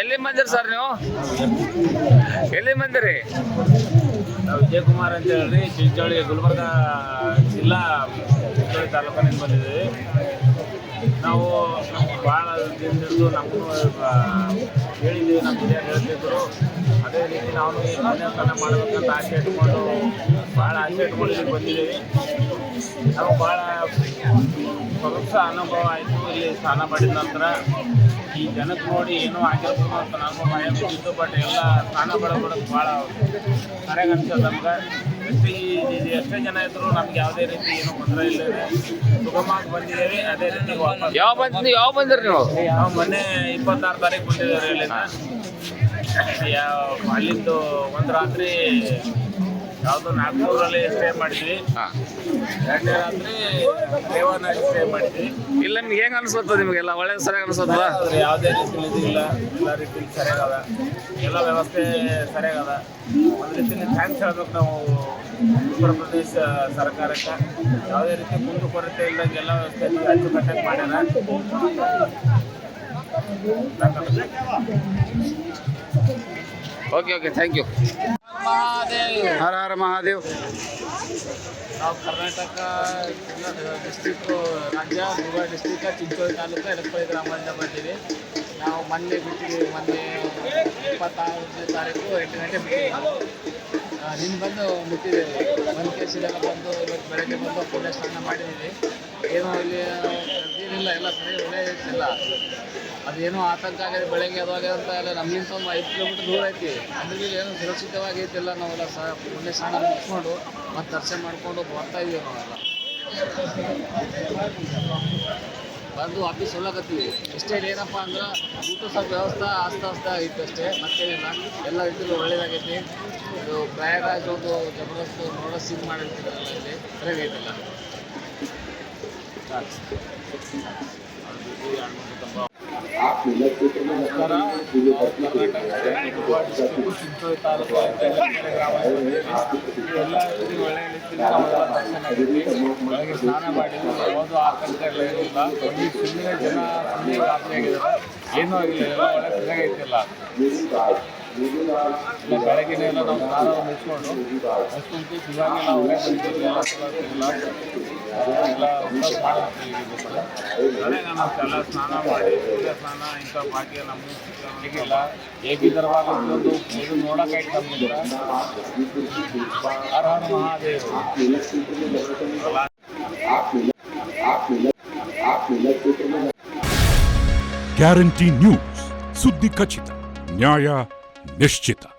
ಎಲ್ಲಿ ಬಂದಿರಿ ಸರ್ ನೀವು? ಎಲ್ಲಿ ಬಂದಿರಿ ನಾವು ವಿಜಯಕುಮಾರ್ ಅಂತ ಹೇಳಿ ಚಿಂಚೋಳಿ, ಗುಲ್ಬರ್ಗ ಜಿಲ್ಲಾ ಚಿಂಚೋಳಿ ತಾಲೂಕಿನಿಂದ ಬಂದಿದ್ದೀವಿ. ನಾವು ಭಾಳ ಹಿಡಿದು ನಮಗೂ ಹೇಳಿದ್ದೀವಿ, ನಮ್ಮ ಹಿರಿಯರು ಹೇಳ್ತಿದ್ರು. ಅದೇ ರೀತಿ ನಾವು ಈ ಮಾಡಬೇಕಂತ ಆಸೆ ಇಟ್ಕೊಂಡು ಭಾಳ ಆಸೆ ಇಟ್ಕೊಂಡು ಇಲ್ಲಿ ಬಂದಿದ್ದೀವಿ. ನಾವು ಭಾಳ ಹೊಸ ಅನುಭವ ಆಯಿತು ಇಲ್ಲಿ ಸ್ನಾನ ಮಾಡಿದ ನಂತರ. ಈ ಜನಕ್ಕೆ ನೋಡಿ ಏನೋ ಆಗಿರ್ಬೋದು ಅಂತ ನಾನು ಭಯ ಬಿದ್ದಿತ್ತು ಬಟ್ ಎಲ್ಲ ಸ್ನಾನ ಮಾಡೋದು ಭಾಳ ಸರಿಯಾಗಿ ಅನ್ಸೋದು ನಮ್ಗೆ ಎಷ್ಟೇ ಎಷ್ಟೇ ಜನ ಇದ್ರು ನಮ್ಗೆ ಯಾವುದೇ ರೀತಿ ಏನು ತೊಂದರೆ ಇಲ್ಲ. ಸುಗಮವಾಗಿ ಬಂದಿದ್ದೇವೆ ಅದೇ ರೀತಿ ಯಾವ ಬಂದ್ ಯಾವ ಬಂದ್ರಿ ನೀವು? ನಾವು ಮೊನ್ನೆ ಇಪ್ಪತ್ತಾರು ತಾರೀಕು ಬಂದಿದ್ದೇವೆ ಇಲ್ಲಿಂದ. ಅಲ್ಲಿಂದು ಒಂದು ರಾತ್ರಿ ಯಾವುದು ನಾಗ್ಪುರಲ್ಲಿ ಸ್ಟೇ ಮಾಡಿದ್ವಿ. ಹಾಂ. ಎರಡನೇ ರಾತ್ರಿ ದೇವನಾಡಿ ಸ್ಟೇ ಮಾಡಿದ್ವಿ. ಇಲ್ಲ ನಿಮ್ಗೆ ಹೆಂಗ್ ಅನ್ಸುತ್ತ ನಿಮಗೆಲ್ಲ ಒಳ್ಳೆ ಸರಿಯಾಗಿ ಅನ್ಸುತ್ತ ಆದ್ರೆ ಯಾವುದೇ ರೀತಿಯಲ್ಲಿ ಇದಿಲ್ಲ. ಎಲ್ಲ ರೀತಿ ಸರಿಯಾಗದ. ಎಲ್ಲ ವ್ಯವಸ್ಥೆ ಸರಿಯಾಗದ. ಒಂದು ರೀತಿ ಥ್ಯಾಂಕ್ಸ್ ಹೇಳ್ಬೇಕು ನಾವು ಉತ್ತರ ಪ್ರದೇಶ ಸರ್ಕಾರಕ್ಕೆ. ಯಾವುದೇ ರೀತಿ ಮುಂದೆ ಕೊರತೆ ಇಲ್ಲದಂಗೆ ಎಲ್ಲ ವ್ಯವಸ್ಥೆ ಅಚ್ಚುಕಟ್ಟಾಗಿ ಮಾಡ್ಯಾರ. Okay okay thank you Hara Hara Mahadev. ನಾವು ಕರ್ನಾಟಕ ಡಿಸ್ಟಿಕ್ ರಾಜ್ಯ ಗೋವಾ ಡಿಸ್ಟಿಕ್ ಚಿಂಚೋಳಿ ತಾಲೂಕು ಎಡಪಳ್ಳಿ ಗ್ರಾಮದಿಂದ ಬಂದಿವಿ. ನಾವು ಮೊನ್ನೆ ಬಿಟ್ಟಿದ್ದೀವಿ ಮೊನ್ನೆ ಇಪ್ಪತ್ತಾರನೇ ತಾರೀಕು ಎಂಟು ಗಂಟೆ ಬಿಟ್ಟಿದ್ದೀವಿ. ನಿನ್ನ ಬಂದು ಮುಟ್ಟಿದ್ದೇವೆ ಕೆ ಕೇಸಿದೆಲ್ಲ ಬಂದು ಇವತ್ತು ಬೆಳಗ್ಗೆ ಬಂದು ಪೂಜೆ ಸ್ನಾನ ಮಾಡಿದ್ದೀವಿ. ಏನೋ ಇಲ್ಲಿ, ಏನಿಲ್ಲ, ಎಲ್ಲ ಸರಿ, ಒಳ್ಳೆ ಇರ್ತಿಲ್ಲ. ಅದೇನೋ ಆತಂಕ ಆಗಿದೆ ಬೆಳಗ್ಗೆ ಯಾವಾಗ ಅಂತ ಎಲ್ಲ ನಮ್ಮಿಂದ ಒಂದು ಐದು ಕಿಲೋಮೀಟರ್ ದೂರ ಐತಿ. ಅಂದ್ರೆ ಏನು ಸುರಕ್ಷಿತವಾಗಿ ಐತಿಲ್ಲ ನಾವೆಲ್ಲ ಸಹ ಪುಣ್ಯ ಸ್ನಾನ ಮುಗಿಸ್ಕೊಂಡು ಮತ್ತೆ ದರ್ಶನ ಮಾಡ್ಕೊಂಡು ಬರ್ತಾ ಇದೀವಿ ನಾವೆಲ್ಲ. ಬಂದು ವಾಪಸ್ ಹೋಗ್ಲಕತ್ತೀವಿ. ಇಷ್ಟೇ ಏನಪ್ಪ ಅಂದ್ರೆ ಊಟ ಸ್ವಲ್ಪ ವ್ಯವಸ್ಥೆ ಆಸ್ತ ಆಸ್ತ ಆಗಿತ್ತು ಅಷ್ಟೇ. ಮತ್ತೇನಿಲ್ಲ ಎಲ್ಲ ರೀತಿಯಲ್ಲೂ ಒಳ್ಳೇದಾಗೈತಿ. ಇದು ಪ್ರಯಾಗರಾಜ್ ಒಂದು ಜಬರ್ದಸ್ತ್ ನೋಡೋ ಸೀನ್ ಮಾಡಿರ್ತೀರಲ್ಲ ಇಲ್ಲಿ. ಸರಿಯಾಗೈತಿಲ್ಲ ನಮಸ್ಕಾರ ಎಲ್ಲ ಬೆಳಗ್ಗೆ ಸ್ನಾನ ಮಾಡಿ ಓದು ಆತಂಕ ಎಲ್ಲ ಇರಲಿಲ್ಲ ಒಂದು ಸುಮ್ಮನೆ ಜನ ಸುಮ್ಮನೆ ಗಾಬರಿ ಆಗಿದ್ದಾರೆ ಏನೂ ಆಗಿಲ್ಲ ಒಳ್ಳೆ ಸರಿಯಾಗೈತಿಲ್ಲ ಇಲ್ಲ ಬೆಳಗ್ಗೆನೇ ಎಲ್ಲ ನಾವು ಸ್ನಾನ ಮುಗಿಸ್ಕೊಂಡು ಅಷ್ಟೊಂದು ಇವಾಗ ನಾವು ಹೊರಗೆ ಬಂದಿದ್ದೀವಿ ಎಲ್ಲ ಚಲೋ ಇಲ್ಲ ಎಲ್ಲ ಉಪವಾಸ ಮಾಡ್ತೀವಿ ಬೆಳಗ್ಗೆ ನಾವು ಎಲ್ಲ ಸ್ನಾನ ಮಾಡಿ ಸೂರ್ಯ ಸ್ನಾನ ಇಂಥ ಭಾಗ್ಯ ನಮಗೂ ಸಿಕ್ಕಿಲ್ಲ ಹೇಗಿದ್ದರವಾಗ ಒಂದು ಇದು ನೋಡೋಕ್ಕಾಯ್ತು ನಮ್ಮಿಂದ ಹರ ಹರ ಮಹಾದೇವ್ ಗ್ಯಾರಂಟಿ ನ್ಯೂಸ್ ಸುದ್ದಿ ಖಚಿತ ನ್ಯಾಯ не щита.